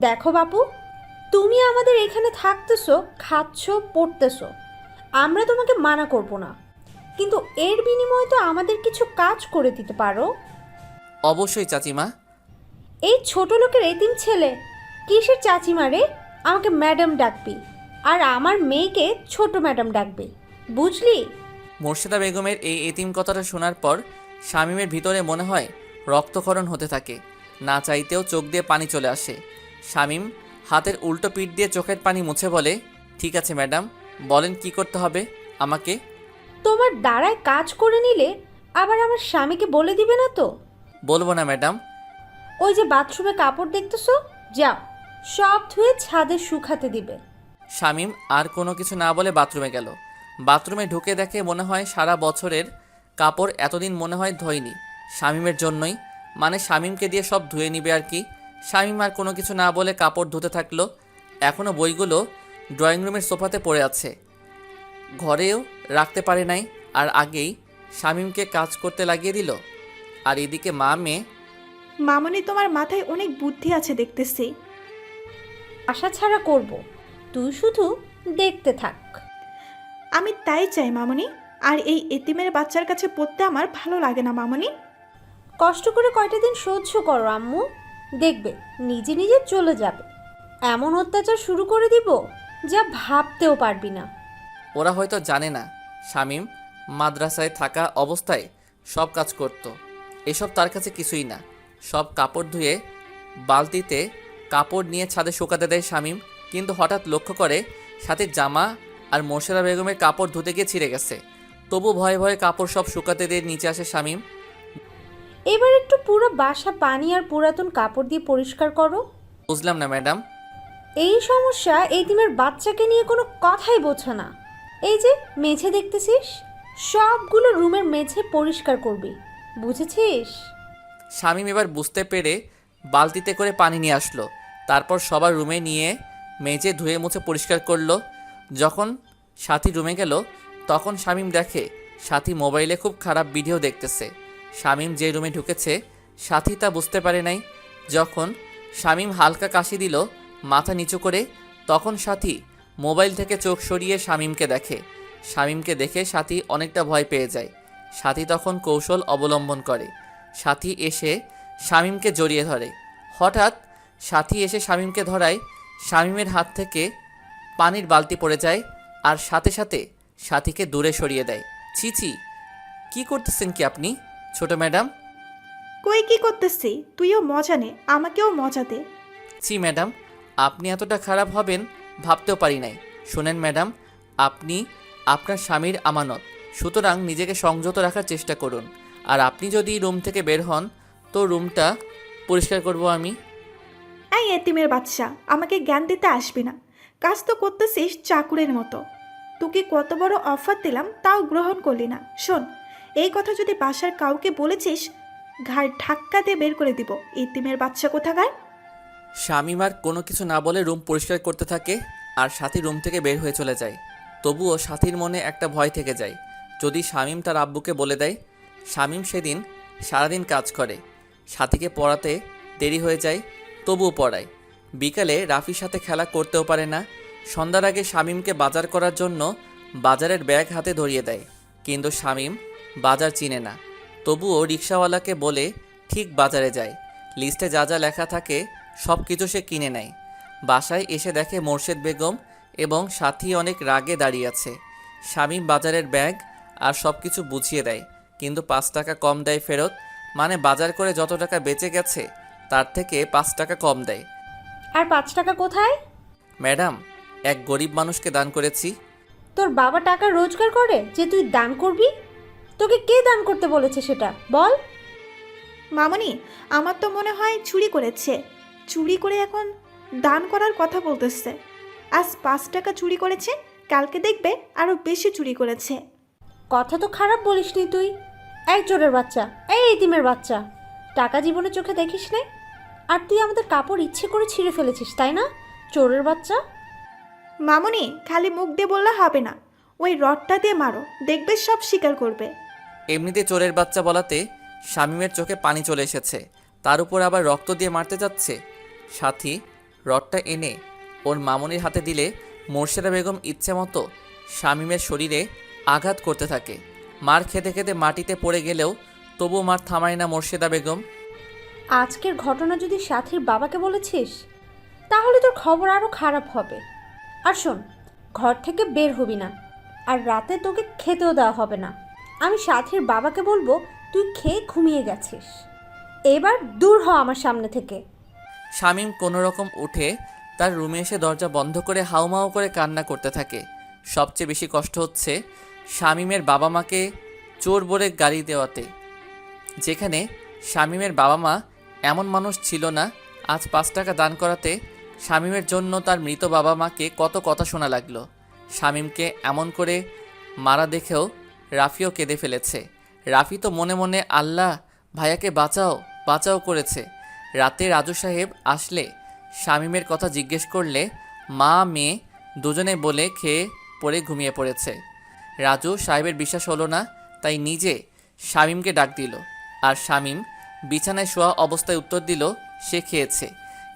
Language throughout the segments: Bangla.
দেখো বাপু তুমি আমাদের এখানে থাকতেছো খাচ্ছ পড়তেছো। আমরা তোমাকে মানা করব না। কিন্তু এর বিনিময়ে তো আমাদের কিছু কাজ করে দিতে পারো। অবশ্যই চাচিমা। এই ছোট লোকের এতিম ছেলে কিসের চাচিমা রে? আমাকে ম্যাডাম ডাকবি আর আমার মেয়েকে ছোট ম্যাডাম ডাকবে বুঝলি? মোর্শেদা বেগমের এই এতিম কথাটা শোনার পর শামীমের ভিতরে মনে হয় রক্তক্ষরণ হতে থাকে। না চাইতেও চোখ দিয়ে পানি চলে আসে। শামীম হাতের উল্টো পিঠ দিয়ে চোখের পানি মুছে বলে ঠিক আছে ম্যাডাম বলেন কি করতে হবে আমাকে? তোমার দ্বারায় কাজ করে নিলে আবার আমার স্বামীকে বলে দিবে না তো? বলব না ম্যাডাম। ওই যে বাথরুমে কাপড় দেখতেছো? যাও সব ধুয়ে ছাদে শুকাতে দিবে। শামীম আর কোনো কিছু না বলে বাথরুমে গেল। বাথরুমে ঢুকে দেখে মনে হয় সারা বছরের কাপড় এতদিন মনে হয় ধোয়নি। শামীমের জন্যই মানে শামীমকে দিয়ে সব ধুয়ে নিবে আর কি। শামীম আর কোনো কিছু না বলে কাপড় ধুতে থাকল। এখনও বইগুলো ড্রয়িং রুমের সোফাতে পড়ে আছে। ঘরেও রাখতে পারে নাই আর আগেই শামীমকে কাজ করতে লাগিয়ে দিল। আর এদিকে মা মেয়ে মামনি তোমার মাথায় অনেক বুদ্ধি আছে দেখতেছি। আশা ছাড়া করব। তুই শুধু দেখতে থাক। আমি তাই চাই মামনি আর এই এতিমের বাচ্চার কাছে পড়তে আমার ভালো লাগে না মামনি। কষ্ট করে কয়টা দিন সহ্য করো আম্মু। দেখবে, নিজে নিজে চলে যাবে। এমন অত্যাচার শুরু করে দিব যা ভাবতেও পারবি না। ওরা হয়তো জানে না, শামীম মাদ্রাসায় থাকা অবস্থায় সব কাজ করত। এসব তার কাছে কিছুই না। সব কাপড় ধুয়ে বালতিতে কাপড় নিয়ে ছাদে শুকাতে দেয় শামীম, কিন্তু হঠাৎ লক্ষ্য করে সাথে জামা আর মোর্শেদা বেগমের কাপড় ধুতে গিয়ে ছিঁড়ে গেছে। তবু ভয়ে ভয়ে কাপড় সব শুকাতে দিয়ে নিচে আসে শামীম। এবার একটু পুরো বাসা পানি আর পুরাতন কাপড় দিয়ে পরিষ্কার করো। বুঝলাম না ম্যাডাম। এই সমস্যা এই দিনের বাচ্চাকে নিয়ে কোনো কথাই বোঝে না। এই যে মেঝে দেখতেছিস? সবগুলো রুমের মেঝে পরিষ্কার করবি। বুঝেছিস? শামীম এবার বুঝতে পেরে বালতিতে করে পানি নিয়ে আসলো। তারপর সবার রুমে নিয়ে মেঝে ধুয়ে মুছে পরিষ্কার করল। যখন সাথী রুমে গেল তখন শামীম দেখে সাথী মোবাইলে খুব খারাপ ভিডিও দেখতেছে। শামীম যে রুমে ঢুকেছে, সাথী তা বুঝতে পারে নাই। যখন শামীম হালকা কাশি দিল, মাথা নিচু করে, তখন সাথী মোবাইল থেকে চোখ সরিয়ে শামীমকে দেখে। শামীমকে দেখে সাথী অনেকটা ভয় পেয়ে যায়। সাথী তখন কৌশল অবলম্বন করে। সাথী এসে শামীমকে জড়িয়ে ধরে। হঠাৎ সাথী এসে শামীমকে ধরায়। শামীমের হাত থেকে পানির বালতি পড়ে যায় আর সাথে সাথে সাথীকে দূরে সরিয়ে দেয়। ছি ছি, কী করতেছেন কি আপনি? ছোট ম্যাডাম। কই কি করতেছি? তুইও মজা নে আমাকেও মজা দে। ছি ম্যাডাম আপনি এতটা খারাপ হবেন ভাবতেও পারি নাই। শোনেন ম্যাডাম আপনি আপনার স্বামীর আমানত। সুতরাং নিজেকে সংযত রাখার চেষ্টা করুন। আর আপনি যদি রুম থেকে বের হন তো রুমটা পরিষ্কার করব আমি। এই এতিমের বাচ্চা আমাকে জ্ঞান দিতে আসবি না। কাজ তো করতেছিস চাকুরের মতো। তোকে কত বড় অফার দিলাম তাও গ্রহণ করলি না। শোন এই কথা যদি বাসার কাউকে বলেছিস, ঘাড় ধাক্কা দিয়ে বের করে দিব। এতিমের বাচ্চা কোথাকার? শামিমার কোনো কিছু না বলে রুম পরিষ্কার করতে থাকে আর সাথী রুম থেকে বের হয়ে চলে যায়। তবুও সাথীর মনে একটা ভয় থেকে যায়। যদি শামীম তার আব্বুকে বলে দেয় শামীম সেদিন সারাদিন কাজ করে। সাথীকে পড়াতে দেরি হয়ে যায়, তবুও পড়ায়। বিকালে রাফির সাথে খেলা করতেও পারে না। সন্ধ্যার আগে শামীমকে বাজার করার জন্য বাজারের ব্যাগ হাতে ধরিয়ে দেয়। কিন্তু শামীম বাজার চিনে না। তবুও রিক্সাওয়ালাকে বলে ঠিক বাজারে যায় লিস্টে যা যা লেখা থাকে সব কিছু সে কিনে নেয়। বাসায় এসে দেখে মোর্শেদ বেগম এবং সাথী অনেক রাগে দাঁড়িয়ে আছে। শামীম বাজারের ব্যাগ আর সব কিছু বুঝিয়ে দেয় কিন্তু পাঁচ টাকা কম দেয় ফেরত? মানে বাজার করে যত টাকা বেঁচে গেছে তার থেকে পাঁচ টাকা কম দেয়। আর পাঁচ টাকা কোথায়? ম্যাডাম এক গরিব মানুষকে দান করেছি। তোর বাবা টাকা রোজগার করে যে তুই দান করবি? তোকে কে দান করতে বলেছে সেটা? বল। মামনি আমার তো মনে হয় চুরি করেছে। চুরি করে এখন দান করার কথা বলতেছে। আজ পাঁচ টাকা চুরি করেছে কালকে দেখবে আরও বেশি চুরি করেছে। কথা তো খারাপ বলিসনি তুই। এক চোরের বাচ্চা এই ইতিমের বাচ্চা। টাকা জীবনে চোখে দেখিস নে। আর তুই আমাদের কাপড় ইচ্ছে করে ছিঁড়ে ফেলেছিস তাই না? চোরের বাচ্চা। মামনি খালি মুখ দিয়ে বললে হবে না। ওই রডটা দিয়ে মারো দেখবে সব স্বীকার করবে। এমনিতে চোরের বাচ্চা বলাতে শামীমের চোখে পানি চলে এসেছে। তার উপর আবার রক্ত দিয়ে মারতে যাচ্ছে। সাথী রডটা এনে ওর মামনির হাতে দিলে মোর্শেদা বেগম ইচ্ছে মতো শামীমের শরীরে আঘাত করতে থাকে। মার খেতে খেতে মাটিতে পড়ে গেলেও তবুও মার থামায় না মোর্শেদা বেগম। আজকের ঘটনা যদি সাথীর বাবাকে বলেছিস, তাহলে তোর খবর আরও খারাপ হবে। আর শোন, ঘর থেকে বের হবি না। আর রাতে তোকে খেতেও দেওয়া হবে না। আমি সাথীর বাবাকে বলব, তুই খেয়ে ঘুমিয়ে গেছিস। এবার দূর হ আমার সামনে থেকে। শামীম কোনো রকম উঠে তার রুমে এসে দরজা বন্ধ করে হাউমাউ করে কান্না করতে থাকে। সবচেয়ে বেশি কষ্ট হচ্ছে শামীমের বাবা মাকে চোর বলে গালি দেওয়াতে। যেখানে শামীমের বাবা মা এমন মানুষ ছিল না, আজ পাঁচ টাকা দান করাতে শামীমের জন্য তার মৃত বাবা মাকে কত কথা শোনা লাগল। শামীমকে এমন করে মারা দেখেও রাফিও কেঁদে ফেলেছে। রাফি তো মনে মনে আল্লাহ ভাইয়াকে বাঁচাও বাঁচাও করেছে। রাতে রাজু সাহেব আসলে শামীমের কথা জিজ্ঞেস করলে মা, মেয়ে দুজনে বলে খেয়ে পড়ে ঘুমিয়ে পড়েছে। রাজু সাহেবের বিশ্বাস হলো না, তাই নিজে শামীমকে ডাক দিল। আর শামীম বিছানায় শোয়া অবস্থায় উত্তর দিল, সে খেয়েছে।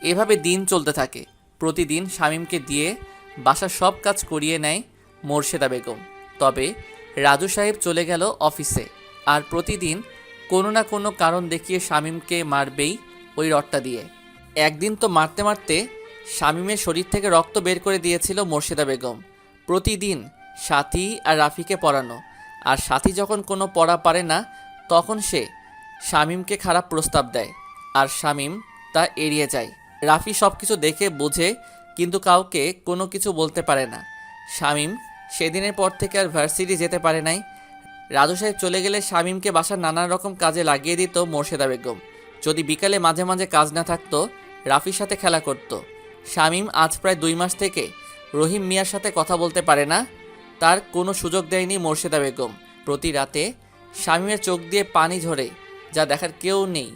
এভাবে দিন চলতে থাকে। প্রতিদিন শামীমকে দিয়ে বাসার সব কাজ করিয়ে নেয় মোর্শেদা বেগম। তবে রাজু সাহেব চলে গেল অফিসে। আর প্রতিদিন কোনো না কোনো কারণ দেখিয়ে শামীমকে মারবেই ওই রডটা দিয়ে। একদিন তো মারতে মারতে শামীমের শরীর থেকে রক্ত বের করে দিয়েছিল মোর্শেদা বেগম। প্রতিদিন সাথী আর রাফিকে পড়ানো। আর সাথী যখন কোনো পড়া পারে না, তখন সে শামীমকে খারাপ প্রস্তাব দেয়। আর শামীম তা এড়িয়ে যায়। রাফি সব কিছু দেখে, বোঝে, কিন্তু কাউকে কোনো কিছু বলতে পারে না। শামীম সেদিনের পর থেকে আর ভার্সিটি যেতে পারে নাই। রাজু সাহেব চলে গেলে শামীমকে বাসার নানান রকম কাজে লাগিয়ে দিত মোর্শেদা বেগম। যদি বিকালে মাঝে মাঝে কাজ না থাকতো, রাফির সাথে খেলা করত। শামীম আজ প্রায় দুই মাস থেকে রহিম মিয়ার সাথে কথা বলতে পারে না। তার কোনো সুযোগ দেয়নি মোর্শেদা বেগম। প্রতি রাতে শামীমের চোখ দিয়ে পানি ঝরে, যা দেখার কেউ নেই।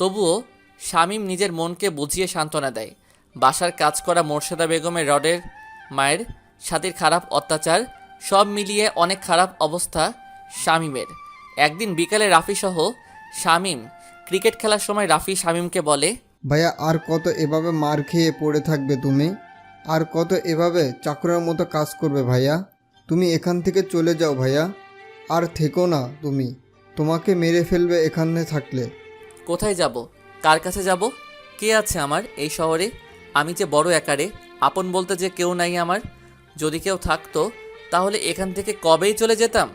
তবুও শামীম নিজের মনকে বুঝিয়ে সান্ত্বনা দেয়। বাসার কাজ করা মোর্শেদা বেগমের রডের মায়ের সাথীর খারাপ অত্যাচার সব মিলিয়ে অনেক খারাপ অবস্থা শামীমের। একদিন বিকালে রাফি সহ শামীম ক্রিকেট খেলার সময় রাফি শামীমকে বলে ভাইয়া আর কত এভাবে মার খেয়ে পড়ে থাকবে তুমি? আর কত এভাবে চাকরের মতো কাজ করবে ভাইয়া? তুমি এখান থেকে চলে যাও ভাইয়া। আর থেকো না তুমি। তোমাকে মেরে ফেলবে এখানে থাকলে। কোথায় যাব? কার কাছে যাব? কে আছে আমার এই শহরে? আমি যে বড় একারে আপন বলতে যে কেউ নাই আমার। যদি কেউ থাকতো তাহলে এখান থেকে কবেই চলে যেতাম?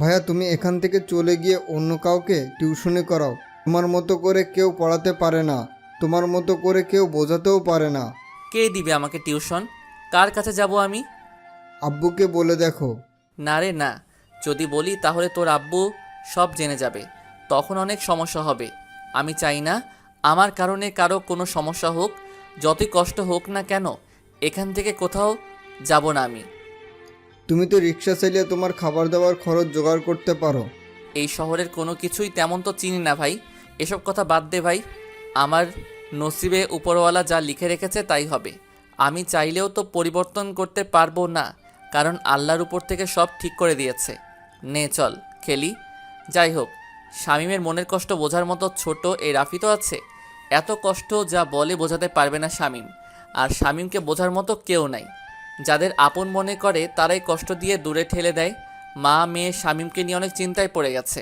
ভাইয়া তুমি এখান থেকে চলে গিয়ে অন্য কাউকে টিউশনি করাও। তোমার মতো করে কেউ পড়াতে পারে না। তোমার মতো করে কেউ বোঝাতেও পারে না। কে দিবে আমাকে টিউশন? কার কাছে যাব আমি? আব্বুকে বলে দেখো। না রে না। যদি বলি তাহলে তোর আব্বু সব জেনে যাবে। তখন অনেক সমস্যা হবে। আমি চাই না আমার কারণে কারও কোনো সমস্যা হোক যতই কষ্ট হোক না কেন এখান থেকে কোথাও যাব না আমি। তুমি তো রিক্সা চালিয়ে তোমার খাবার দাবার খরচ জোগাড় করতে পারো। এই শহরের কোনো কিছুই তেমন তো চিনি না ভাই। এসব কথা বাদ দে ভাই। আমার নসিবে উপরওয়ালা যা লিখে রেখেছে তাই হবে। আমি চাইলেও তো পরিবর্তন করতে পারব না কারণ আল্লাহর উপর থেকে সব ঠিক করে দিয়েছে। নে চল খেলি। যাই হোক শামীমের মনের কষ্ট বোঝার মতো ছোট এই রাফি তো আছে। এত কষ্ট যা বলে বোঝাতে পারবে না শামীম। আর শামীমকে বোঝার মতো কেউ নাই। যাদের আপন মনে করে তারাই কষ্ট দিয়ে দূরে ঠেলে দেয়, মা, মেয়ে, শামীমকে নিয়ে অনেক চিন্তায় পড়ে গেছে।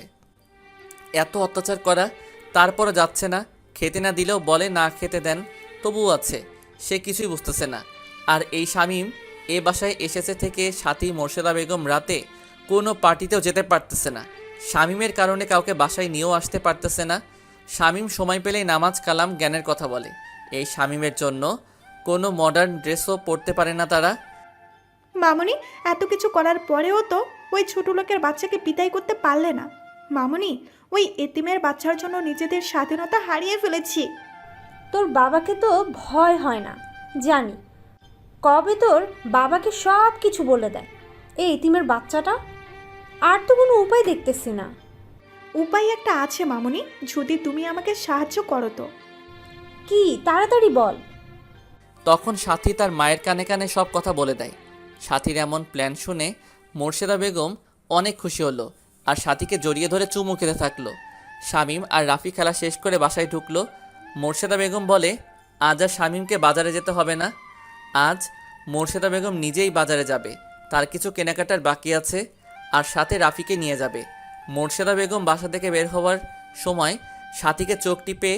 এত অত্যাচার করা তারপরে যাচ্ছে না, খেতে না দিলেও বলে না খেতে দেন, তবুও আছে, সে কিছুই বুঝতেছে না। আর এই শামীম এ বাসায় এসেছে থেকে সাথী মোর্শেদা বেগম রাতে কোনো পার্টিতেও যেতে পারতেছে না। শামীমের কারণে কাউকে বাসায় নিয়েও আসতে পারতেছে না। শামীম সময় পেলেই নামাজ কালাম জ্ঞানের কথা বলে। এই শামীমের জন্য কোনো মডার্ন ড্রেসও পরতে পারে না তারা। মামনি এত কিছু করার পরেও তো ওই ছোট লোকের বাচ্চাকে বিদায় করতে পারলে না। মামনি ওই এতিমের বাচ্চার জন্য নিজেদের স্বাধীনতা হারিয়ে ফেলেছি। তোর বাবাকে তো ভয় হয় না জানি। কবে তোর বাবাকে সব কিছু বলে দেয় এই ইতিমের বাচ্চাটা? আর তো কোনো উপায় দেখতেছি না। উপায় একটা আছে মামনি যদি তুমি আমাকে সাহায্য করো তো। কি তাড়াতাড়ি বল। তখন সাথী তার মায়ের কানে কানে সব কথা বলে দেয়। সাথীর এমন প্ল্যান শুনে মোর্শেদা বেগম অনেক খুশি হলো আর সাথীকে জড়িয়ে ধরে চুমু খেতে থাকল। শামীম আর রাফি খেলা শেষ করে বাসায় ঢুকলো। মোর্শেদা বেগম বলে, আজ আর শামীমকে বাজারে যেতে হবে না। আজ মোর্শেদা বেগম নিজেই বাজারে যাবে। তার কিছু কেনাকাটার বাকি আছে আর সাথে রাফিকে নিয়ে যাবে। মোর্শেদা বেগম বাসা থেকে বের হওয়ার সময় সাথীকে চোখ টিপে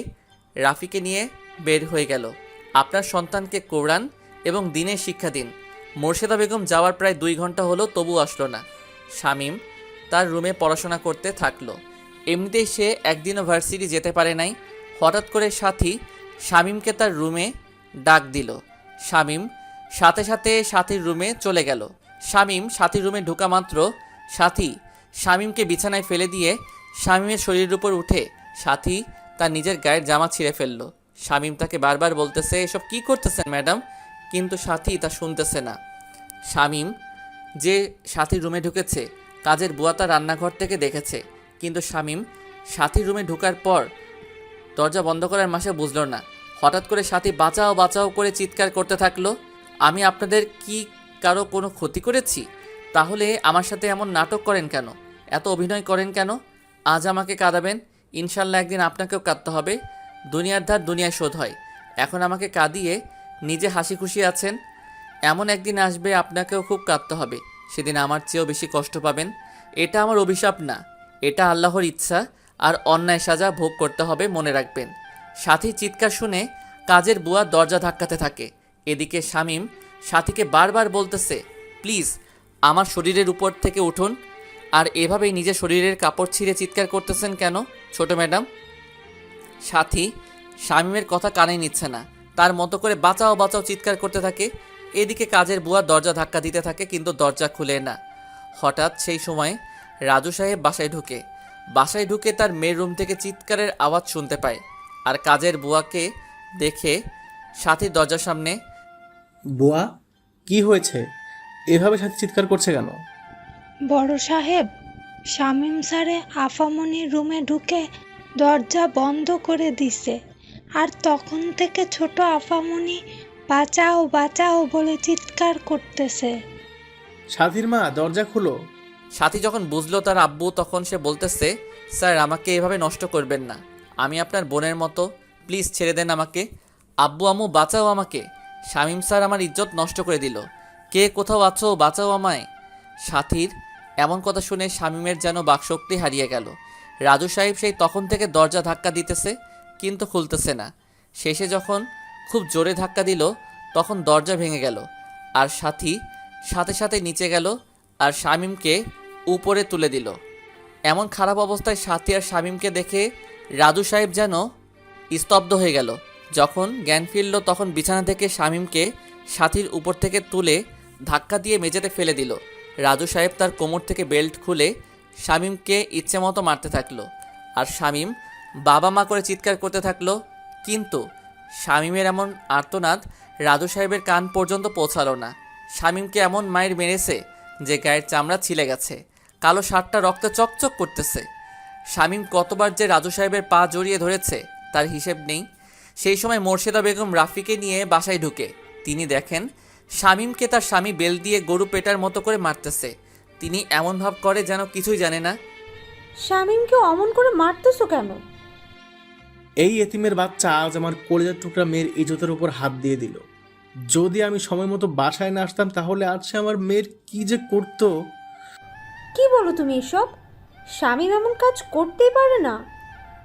রাফিকে নিয়ে বের হয়ে গেল। আপনার সন্তানকে কোরআন এবং দিনের শিক্ষা দিন। মোর্শেদা বেগম যাওয়ার প্রায় দুই ঘণ্টা হলো তবু আসলো না। শামীম তার রুমে পড়াশোনা করতে থাকল। এমনিতেই সে একদিনও ভার্সিটি যেতে পারে নাই। হঠাৎ করে সাথী শামীমকে তার রুমে ডাক দিল। শামীম সাথে সাথে সাথীর রুমে চলে গেল। শামীম সাথীর রুমে ঢোকা মাত্র সাথী শামীমকে বিছানায় ফেলে দিয়ে শামীমের শরীরের উপর উঠে সাথী তার নিজের গায়ের জামা ছিঁড়ে ফেলল। শামীম তাকে বারবার বলতেছে, এসব কি করতেছেন ম্যাডাম? কিন্তু সাথী তা শুনতেছে না। শামীম যে সাথীর রুমে ঢুকেছে, কাজের বুয়া তার রান্নাঘর থেকে দেখেছে। কিন্তু শামীম সাথীর রুমে ঢোকার পর দরজা বন্ধ করার মাসে বুঝল না। হঠাৎ করে সাথী বাঁচাও বাঁচাও করে চিৎকার করতে থাকল, আমি আপনাদের কি কারও কোনো ক্ষতি করেছি? তাহলে আমার সাথে এমন নাটক করেন কেন? এত অভিনয় করেন কেন? আজ আমাকে কাঁদাবেন, ইনশাল্লাহ একদিন আপনাকেও কাঁদতে হবে। দুনিয়ার ধার দুনিয়ায় শোধ হয়। এখন আমাকে কাঁদিয়ে নিজে হাসি খুশি আছেন। এমন একদিন আসবে আপনাকেও খুব কাঁদতে হবে। সেদিন আমার চেয়েও বেশি কষ্ট পাবেন। এটা আমার অভিশাপ না। এটা আল্লাহর ইচ্ছা। আর অন্যায় সাজা ভোগ করতে হবে, মনে রাখবেন। সাথী চিৎকার শুনে কাজের বুয়া দরজা ধাক্কাতে থাকে। এদিকে শামীম সাথীকে বারবার বলতেছে, প্লিজ, আমার শরীরের উপর থেকে উঠুন। আর এভাবেই নিজের শরীরের কাপড় ছিঁড়ে চিৎকার করতেছেন কেন? ছোট ম্যাডাম। সাথী শামীমের কথা কানে নিচ্ছে না। তার মতো করে বাঁচাও বাঁচাও চিৎকার করতে থাকে। এদিকে কাজের বুয়া দরজা ধাক্কা দিতে থাকে কিন্তু দরজা খুলে না। হঠাৎ সেই সময় রাজু সাহেব বাসায় ঢুকে। বাসায় ঢুকে তার মেয়ের রুম থেকে চিৎকারের আওয়াজ শুনতে পায়। আর কাজের বুয়াকে দেখে সাথীর দরজার সামনে বুয়া কি হয়েছে? এভাবে সাথে চিৎকার করছে কেন? বড় সাহেব শামীম স্যারে আফামনির রুমে ঢুকে দরজা বন্ধ করে দিছে। আর তখন থেকে ছোট আফামনি বাঁচাও বাঁচাও বলে চিৎকার করতেছে। সাথীর মা দরজা খুলো। সাথী যখন বুঝলো তার আব্বু তখন সে বলতেছে স্যার আমাকে এভাবে নষ্ট করবেন না। আমি আপনার বোনের মতো। প্লিজ ছেড়ে দেন আমাকে। আব্বু আম্মু বাঁচাও আমাকে। শামীম স্যার আমার ইজ্জত নষ্ট করে দিল। কে কোথাও আছো বাঁচাও আমায়। সাথীর এমন কথা শুনে শামীমের যেন বাকশক্তি হারিয়ে গেল। রাজু সাহেব সেই তখন থেকে দরজা ধাক্কা দিতেছে, কিন্তু খুলতেছে না। শেষে যখন খুব জোরে ধাক্কা দিল, তখন দরজা ভেঙে গেল, আর সাথী সাথে সাথে নিচে গেল আর শামীমকে উপরে তুলে দিল। এমন খারাপ অবস্থায় সাথী আর শামীমকে দেখে রাজু সাহেব যেন স্তব্ধ হয়ে গেল। যখন জ্ঞান ফিরল, তখন বিছানা থেকে শামীমকে সাথীর উপর থেকে তুলে ধাক্কা দিয়ে মেঝেতে ফেলে দিল। রাজু সাহেব তার কোমর থেকে বেল্ট খুলে শামীমকে ইচ্ছে মতো মারতে থাকল আর শামীম বাবা মা করে চিৎকার করতে থাকল, কিন্তু শামীমের এমন আর্তনাদ রাজু সাহেবের কান পর্যন্ত পৌঁছালো না। শামীমকে এমন মায়ের মেরেছে যে গায়ের চামড়া ছিলে গেছে, কালো শার্টটা রক্তে চকচক করতেছে। শামীম কতবার যে রাজু সাহেবের পা জড়িয়ে ধরেছে, তার হিসেব নেই। সেই সময় মোর্শেদা বেগম রাফিকে নিয়ে বাসায় ঢুকে। তিনি দেখেন শামীমকে তার স্বামী বেল দিয়ে গরু পেটার মতো করে মারতেছে। তিনি এমন ভাব করে যেন কিছুই জানে না। শামীমকে অমন করে মারতেছো কেন? এই এতিমের বাচ্চা আজ আমার কলেজার টুকরা মেয়ের ইজতের উপর হাত দিয়ে দিল। যদি আমি সময় মতো বাসায় না আসতাম তাহলে আজ সে আমার মেয়ের কি যে করতো? কি বলো তুমি এসব? শামীম এমন কাজ করতেই পারে না।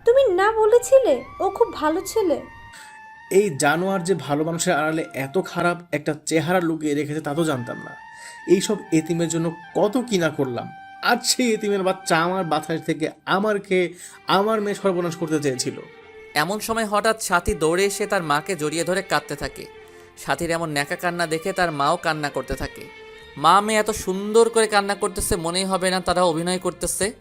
তুমি না বলেছিলে ও খুব ভালো ছেলে। এই জানোয়ার যে ভালো মানুষের আড়ালে এত খারাপ একটা চেহারা লুকিয়ে রেখেছে তা তো জানতাম না। এইসব এতিমের জন্য কত কিনা করলাম। আজ সেই এতিমের বাচ্চা আমার বাতাস থেকে আমার খেয়ে আমার মেয়ে সর্বনাশ করতে চেয়েছিল। এমন সময় হঠাৎ সাথী দৌড়ে এসে তার মাকে জড়িয়ে ধরে কাঁদতে থাকে। সাথীর এমন ন্যাকা কান্না দেখে তার মাও কান্না করতে থাকে। মা মেয়ে এত সুন্দর করে কান্না করতেছে মনেই হবে না তারা অভিনয় করতেছে।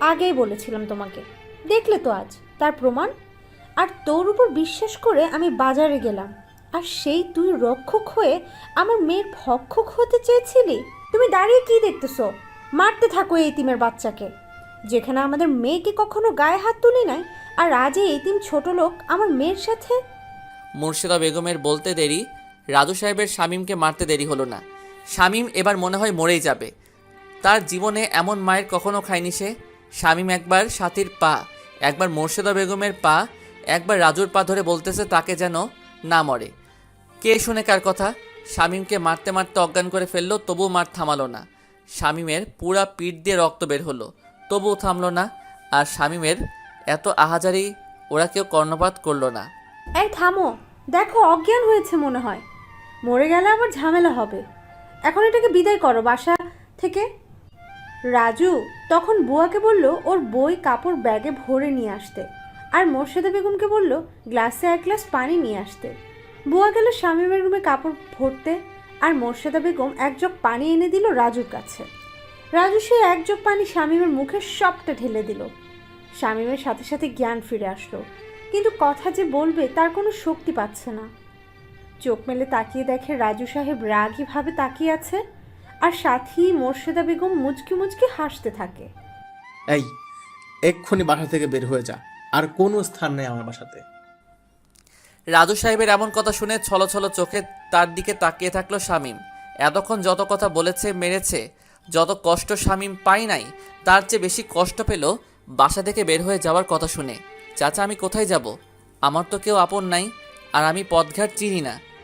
আগেই বলেছিলাম তোমাকে। দেখলে তো আজ তার প্রমাণ? আর তোর উপর বিশ্বাস করে আমি বাজারে গেলাম। আর সেই তুই রক্ষক হয়ে আমার মেয়ের ভক্ষক হতে চেয়েছিলি? তুমি দাঁড়িয়ে কি দেখতেছো? মারতে থাকো এই এতিমের বাচ্চাকে। যেখানে আমাদের মেয়েকে কখনো গায়ে হাত তুলি নাই, আর আজ এই এতিম ছোট লোক আমার মেয়ের সাথে? মুর্শিদা বেগমের বলতে দেরি, রাজু সাহেবের শামীমকে মারতে দেরি হলো না। শামীম এবার মনে হয় মরেই যাবে। তার জীবনে এমন মায়ের কখনো খায়নি সে। শামীম একবার সাথীর পা, একবার মোর্শেদা বেগমের পা, একবার রাজুর পা ধরে বলতেছে তাকে যেন না মরে। কে শুনে কার কথা? শামীমকে মারতে মারতে অজ্ঞান করে ফেলল, তবুও মার থামালো না। শামীমের পুরা পিঠ দিয়ে রক্ত বের হলো, তবুও থামলো না। আর শামীমের এত আহাজারি ওরা কেউ কর্ণপাত করল না। এই থামো, দেখো অজ্ঞান হয়েছে মনে হয়। মরে গেলে আবার ঝামেলা হবে। এখন এটাকে বিদায় করো, বাসা থেকে। রাজু তখন বুয়াকে বলল, ওর বই কাপড় ব্যাগে ভরে নিয়ে আসতে। আর মোর্শেদা বেগমকে বলল, গ্লাসে এক গ্লাস পানি নিয়ে আসতে। বুয়া গেল শামীমের রুমে কাপড় ভরতে আর মোর্শেদা বেগম এক পানি এনে দিল রাজুর কাছে। রাজু সে এক পানি শামীমের মুখে সবটা ঢেলে দিল। শামীমের সাথে সাথে জ্ঞান ফিরে আসলো। কিন্তু কথা যে বলবে তার কোনো শক্তি পাচ্ছে না। চোখ মেলে তাকিয়ে দেখে রাজু সাহেব রাগীভাবে তাকিয়ে আছে আর সাথী মোর্শেদা বেগম মুচকি মুচকি হাসতে থাকে। এই, এক্ষুনি বাসা থেকে বের হয়ে যা। আর কোনো স্থান নেই আমার বাসাতে। রাজু সাহেবের এমন কথা শুনে ছলো ছলো চোখে তার দিকে তাকিয়ে থাকল শামীম। এতক্ষণ যত কথা বলেছে, মেরেছে, যত কষ্ট শামীম পায় নাই, তার চেয়ে বেশি কষ্ট পেল বাসা থেকে বের হয়ে যাওয়ার কথা শুনে। চাচা, আমি কোথায় যাব? আমার তো কেউ আপন নাই, আর আমি পথঘাট চিনি না।